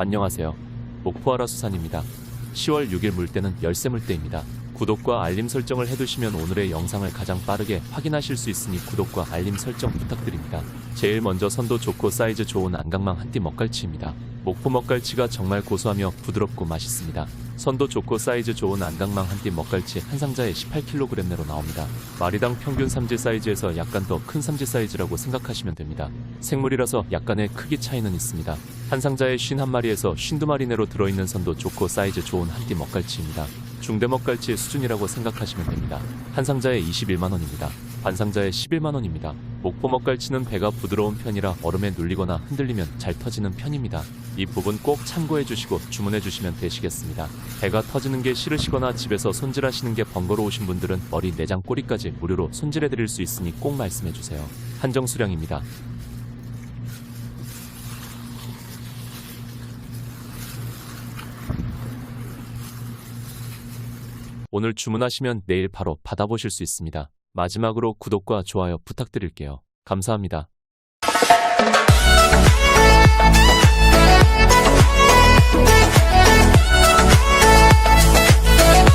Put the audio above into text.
안녕하세요. 목포아라 수산입니다. 10월 6일 물때는 열쇠 물때입니다. 구독과 알림 설정을 해두시면 오늘의 영상을 가장 빠르게 확인하실 수 있으니 구독과 알림 설정 부탁드립니다. 제일 먼저 선도 좋고 사이즈 좋은 안강망 한띠 먹갈치입니다. 목포 먹갈치가 정말 고소하며 부드럽고 맛있습니다. 선도 좋고 사이즈 좋은 안강망 한 띠 먹갈치 한 상자에 18kg 내로 나옵니다. 마리당 평균 삼지 사이즈에서 약간 더 큰 삼지 사이즈라고 생각하시면 됩니다. 생물이라서 약간의 크기 차이는 있습니다. 한 상자에 51마리에서 52마리 내로 들어있는 선도 좋고 사이즈 좋은 한 띠 먹갈치입니다. 중대 먹갈치의 수준이라고 생각하시면 됩니다. 한 상자에 21만원입니다. 반 상자에 11만원입니다. 목포 먹 갈치는 배가 부드러운 편이라 얼음에 눌리거나 흔들리면 잘 터지는 편입니다. 이 부분 꼭 참고해 주시고 주문해 주시면 되시겠습니다. 배가 터지는 게 싫으시거나 집에서 손질하시는 게 번거로우신 분들은 머리 내장 꼬리까지 무료로 손질해 드릴 수 있으니 꼭 말씀해 주세요. 한정 수량입니다. 오늘 주문하시면 내일 바로 받아보실 수 있습니다. 마지막으로 구독과 좋아요 부탁드릴게요. 감사합니다.